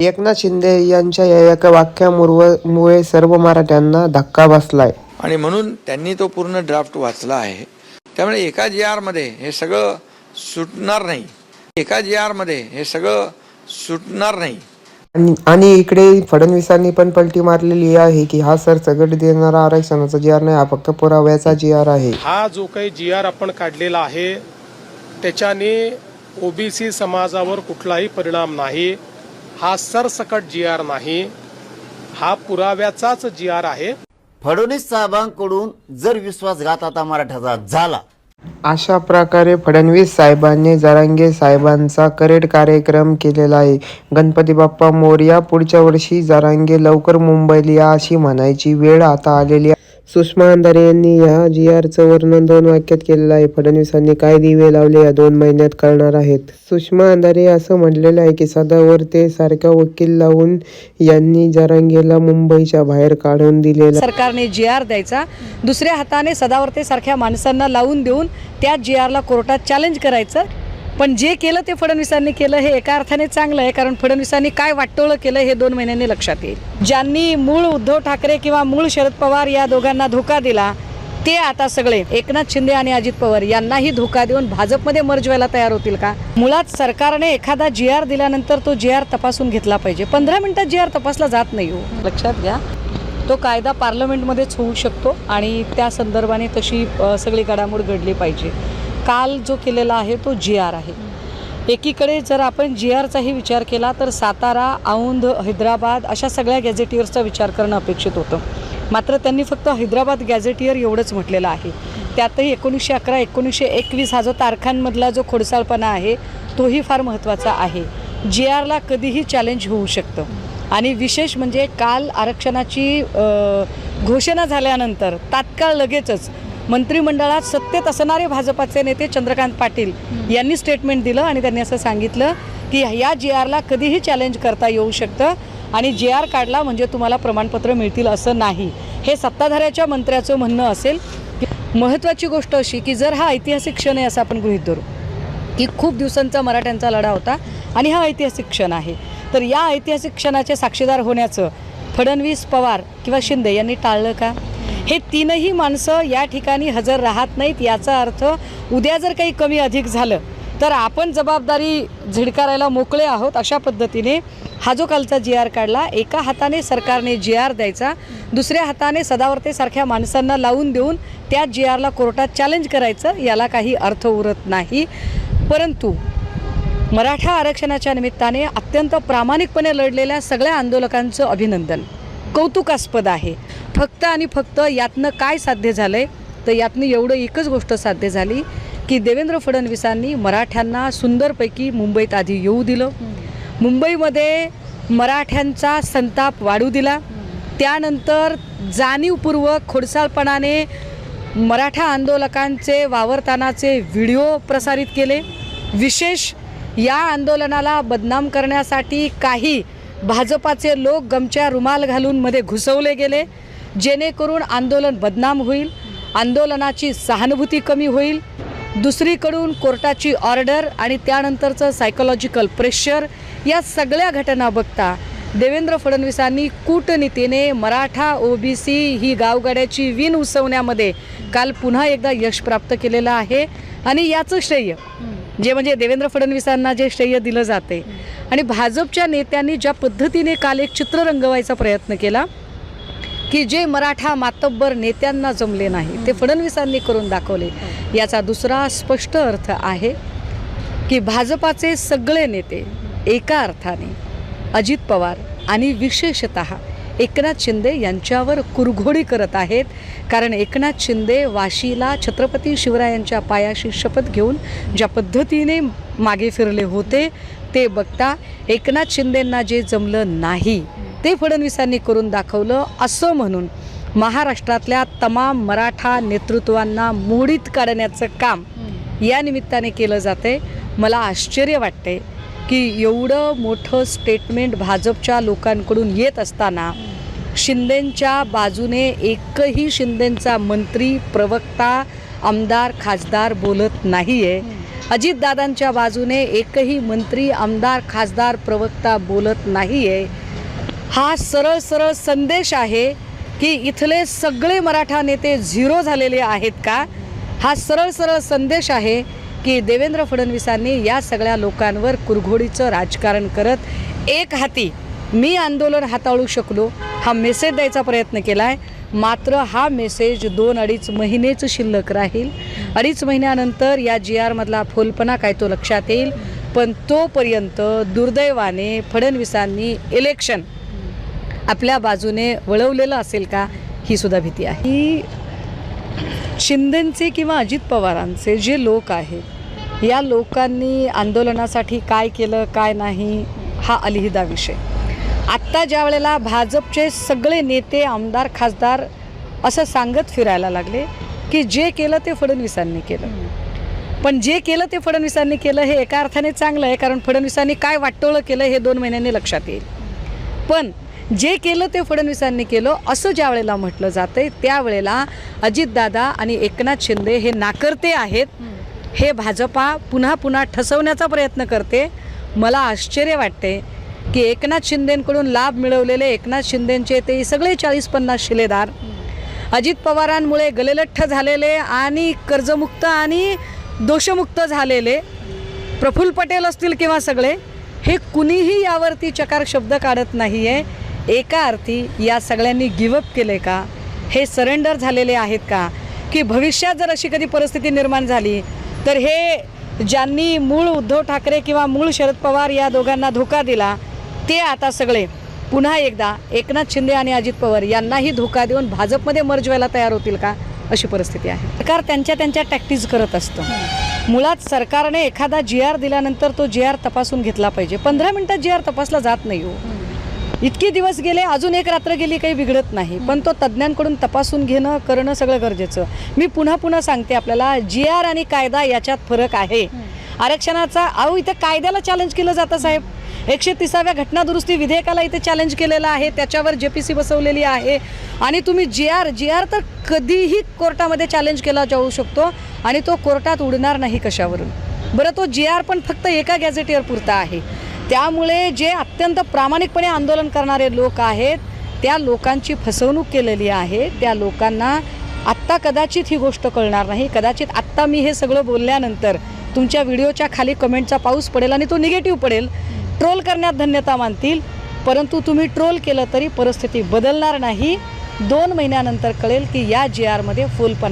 एकनाथ शिंदे यांच्या या एका वाक्यामुळे सर्व मराठ्यांना धक्का बसलाय. आणि म्हणून त्यांनी तो पूर्ण ड्राफ्ट वाचला आहे. त्यामुळे एका जी आरमध्ये हे सगळं सुटणार नाही. एका जी आरमध्ये हे सगळं सुटणार नाही. आणि आणि इकडे फडणवीसांनी पण पलटी मारलेली आहे की हा सर सगळं देणारा आरक्षणाचा जी आर नाही हा फक्त पुराव्याचा जी आर आहे. हा जो काही जी आर आपण काढलेला आहे त्याच्याने ओबीसी समाजावर कुठलाही परिणाम नाही. हा सरसकट जी आर नाही हा पुराव्याचाच जी आर आहे. फडणवीस साहेबांकडून जर विश्वासघात आता मराठ्याचा झाला. अशा प्रकारे फडणवीस साहेबांनी जरांगे साहेबांचा करेड कार्यक्रम केलेला आहे. गणपती बाप्पा मोरया पुढच्या वर्षी जरांगे लवकर मुंबईला या अशी म्हणायची वेळ आता आलेली आहे. सुषमा अंधारे यांनी या जी आरचं वर्णन दोन वाक्यात केलेलं आहे. फडणवीसांनी काय दिवे लावले या दोन महिन्यात कळणार आहेत. सुषमा अंधारे असं म्हटलेलं आहे की सदावर ते सारखा वकील लावून यांनी जरांगेला मुंबईच्या बाहेर काढून दिलेला सरकारने जी आर द्यायचा दुसऱ्या हाताने सदावर्ते सारख्या माणसांना लावून देऊन त्या जी आरला कोर्टात चॅलेंज करायचं पण जे केलं ते फडणवीसांनी केलं हे एका अर्थाने चांगलं आहे कारण फडणवीसांनी काय वाटोळं केलं हे दोन महिन्यांनी लक्षात येईल. ज्यांनी मूळ उद्धव ठाकरे किंवा मूळ शरद पवार या दोघांना धोका दिला ते आता सगळे एकनाथ शिंदे आणि अजित पवार यांनाही धोका देऊन भाजपमध्ये मर्ज व्हायला तयार होतील का? मुळात सरकारने एखादा जी आर दिल्यानंतर तो जी आर तपासून घेतला पाहिजे. पंधरा मिनिटात जी आर तपासला जात नाही हो. लक्षात घ्या. तो कायदा पार्लमेंटमध्येच होऊ शकतो आणि त्या संदर्भाने तशी सगळी घडामोड घडली पाहिजे. काल जो केलेला आहे तो जी आर आहे. एकीकडे जर आपण जी आरचाही विचार केला तर सातारा औंध हैदराबाद अशा सगळ्या गॅझेटियर्सचा विचार करणं अपेक्षित होतं. मात्र त्यांनी फक्त हैदराबाद गॅझेटियर एवढंच म्हटलेलं आहे. त्यातही एकोणीसशे अकरा एकोणीसशे एकवीस हा जो तारखांमधला जो खोडसाळपणा आहे तोही फार महत्त्वाचा आहे. जी आरला कधीही चॅलेंज होऊ शकतं. आणि विशेष म्हणजे काल आरक्षणाची घोषणा झाल्यानंतर तात्काळ लगेचच मंत्रिमंडळात सत्तेत असणारे भाजपाचे नेते चंद्रकांत पाटील यांनी स्टेटमेंट दिलं आणि त्यांनी असं सांगितलं की या जी आरला कधीही चॅलेंज करता येऊ शकतं आणि जी आर काढला म्हणजे तुम्हाला प्रमाणपत्र मिळतील असं नाही. हे सत्ताधाऱ्याच्या मंत्र्याचं म्हणणं असेल. महत्त्वाची गोष्ट अशी की जर हा ऐतिहासिक क्षण आहे असं आपण गृहीत धरू की खूप दिवसांचा मराठ्यांचा लढा होता आणि हा ऐतिहासिक क्षण आहे. तर या ऐतिहासिक क्षणाचे साक्षीदार होण्याचं फडणवीस पवार किंवा शिंदे यांनी टाळलं का? हे तीनही माणसं या ठिकाणी हजर राहत नाहीत याचा अर्थ उद्या जर काही कमी अधिक झालं तर आपण जबाबदारी झिडकारायला मोकळे आहोत. अशा पद्धतीने हा जो कालचा जी आर काढला एका हाताने सरकारने जी आर द्यायचा दुसऱ्या हाताने सदावर्तेसारख्या माणसांना लावून देऊन त्या जी आरला कोर्टात चॅलेंज करायचं याला काही अर्थ उरत नाही. परंतु मराठा आरक्षणाच्या निमित्ताने अत्यंत प्रामाणिकपणे लढलेल्या सगळ्या आंदोलकांचं अभिनंदन. कौतुकास्पद आहे. फक्त आणि फक्त यातनं काय साध्य झालं आहे तर यातनं एवढं एकच गोष्ट साध्य झाली की देवेंद्र फडणवीसांनी मराठ्यांना सुंदरपैकी मुंबईत आधी येऊ दिलं. मुंबईमध्ये मराठ्यांचा संताप वाढू दिला. त्यानंतर जाणीवपूर्वक खोडसाळपणाने मराठा आंदोलकांचे वावरतानाचे व्हिडिओ प्रसारित केले. विशेष या आंदोलनाला बदनाम करण्यासाठी काही भाजपाचे लोक गमच्या रुमाल घालून मध्ये घुसवले गेले. जेणेकरून आंदोलन बदनाम होईल आंदोलनाची सहानुभूती कमी होईल. दुसरीकडून कोर्टाची ऑर्डर आणि त्यानंतरचं सायकोलॉजिकल प्रेशर या सगळ्या घटना बघता देवेंद्र फडणवीसांनी कूटनीतीने मराठा ओबीसी ही गावगाड्याची विण उसवण्यामध्ये काल पुन्हा एकदा यश प्राप्त केलेलं आहे आणि याचं श्रेय जे म्हणजे देवेंद्र फडणवीसांना जे श्रेय दिलं जाते. आणि भाजपच्या नेत्यांनी ज्या पद्धतीने काल एक चित्र रंगवायचा प्रयत्न केला की जे मराठा मातब्बर नेत्यांना जमले नाही ते फडणवीसांनी करून दाखवले. याचा दुसरा स्पष्ट अर्थ आहे की भाजपाचे सगळे नेते एका अर्थाने अजित पवार आणि विशेषत एकनाथ शिंदे यांच्यावर कुरघोडी करत आहेत. कारण एकनाथ शिंदे वाशीला छत्रपती शिवरायांच्या पायाशी शपथ घेऊन ज्या पद्धतीने मागे फिरले होते ते बघता एकनाथ शिंदेंना जे जमलं नाही ते फडणवीसांनी करून दाखवलं असं म्हणून महाराष्ट्रातल्या तमाम मराठा नेतृत्वांना मोडीत काढण्याचं काम या निमित्ताने केलं जाते. मला आश्चर्य वाटते की एवढं मोठं स्टेटमेंट भाजपच्या लोकांकडून येत असताना शिंदेंच्या बाजूने एकही शिंदेंचा मंत्री प्रवक्ता आमदार खासदार बोलत नाही आहे अजितदादांच्या बाजूने एकही मंत्री आमदार खासदार प्रवक्ता बोलत नाही आहे हा सरळ सरळ संदेश आहे की इथले सगळे मराठा नेते झिरो झालेले आहेत का? हा सरळ सरळ संदेश आहे की देवेंद्र फडणवीसांनी या सगळ्या लोकांवर कुरघोडीचं राजकारण करत एक हाती मी आंदोलन हाताळू शकलो हा मेसेज द्यायचा प्रयत्न केला आहे मात्र हा मेसेज दोन अडीच महिनेच शिल्लक राहील. अडीच महिन्यानंतर या जी आरमधला फोलपणा काय तो लक्षात येईल. पण तोपर्यंत दुर्दैवाने फडणवीसांनी इलेक्शन आपल्या बाजूने वळवलेलं असेल का ही सुद्धा भीती आहे. ही शिंदेंचे किंवा अजित पवारांचे जे लोक आहेत या लोकांनी आंदोलनासाठी काय केलं काय नाही हा अलिहिदा विषय. आत्ता ज्या वेळेला भाजपचे सगळे नेते आमदार खासदार असं सांगत फिरायला लागले की जे केलं ते फडणवीसांनी केलं. पण जे केलं ते फडणवीसांनी केलं हे एका अर्थाने चांगलं आहे कारण फडणवीसांनी काय वाटोळं केलं हे दोन महिन्यांनी लक्षात येईल. पण जे केलं ते फडणवीसांनी केलं असं ज्या वेळेला म्हटलं आहे त्यावेळेला अजितदादा आणि एकनाथ शिंदे हे नाकर्ते आहेत. हे भाजपा पुन्हा पुन्हा ठसवण्याचा प्रयत्न करते. मला आश्चर्य वाटते की एकनाथ शिंदेंकडून लाभ मिळवलेले एकनाथ शिंदेंचे ते सगळे चाळीस पन्नास शिलेदार अजित पवारांमुळे गलेलठ्ठ झालेले आणि कर्जमुक्त आणि दोषमुक्त झालेले प्रफुल्ल पटेल असतील किंवा सगळे हे कुणीही यावरती चकार शब्द काढत नाही आहे एका अर्थी या सगळ्यांनी गिवअप केले का? हे सरेंडर झालेले आहेत का? की भविष्यात जर अशी कधी परिस्थिती निर्माण झाली तर हे ज्यांनी मूळ उद्धव ठाकरे किंवा मूळ शरद पवार या दोघांना धोका दिला ते आता सगळे पुन्हा एकदा एकनाथ शिंदे आणि अजित पवार यांनाही धोका देऊन भाजपमध्ये मर्ज व्हायला तयार होतील का? अशी परिस्थिती आहे. सरकार त्यांच्या त्यांच्या टॅक्टिस करत असतं. मुळात सरकारने एखादा जी आर दिल्यानंतर तो जी आर तपासून घेतला पाहिजे. पंधरा मिनटात जी आर तपासला जात नाही हो. इतके दिवस गेले अजून एक रात्र गेली काही बिघडत नाही. पण तो तज्ज्ञांकडून तपासून घेणं करणं सगळं गरजेचं. मी पुन्हा पुन्हा सांगते आपल्याला जी आर आणि कायदा याच्यात फरक आहे. आरक्षणाचा अहो इथे कायद्याला चॅलेंज केलं जातं साहेब. एकशे तिसाव्या घटना दुरुस्ती विधेयकाला इथे चॅलेंज केलेलं आहे. त्याच्यावर जे पी सी बसवलेली आहे. आणि तुम्ही जी आर जी आर तर कधीही कोर्टामध्ये चॅलेंज केला जाऊ शकतो. आणि तो कोर्टात उडणार नाही कशावरून. बरं तो जी आर पण फक्त एका गॅझेटीवर पुरता आहे. त्यामुळे जे अत्यंत प्रामाणिकपणे आंदोलन करणारे लोक आहेत त्या लोकांची फसवणूक केलेली आहे. त्या लोकांना आत्ता कदाचित ही गोष्ट कळणार नाही. कदाचित आत्ता मी हे सगळं बोलल्यानंतर तुमच्या व्हिडिओच्या खाली कमेंटचा पाऊस पडेल आणि तो निगेटिव्ह पडेल. ट्रोल करण्यात धन्यता मानतील परंतु तुम्ही ट्रोल केलं तरी परिस्थिती बदलणार नाही. दोन महिन्यानंतर कळेल की या जी आरमध्ये फुलपणा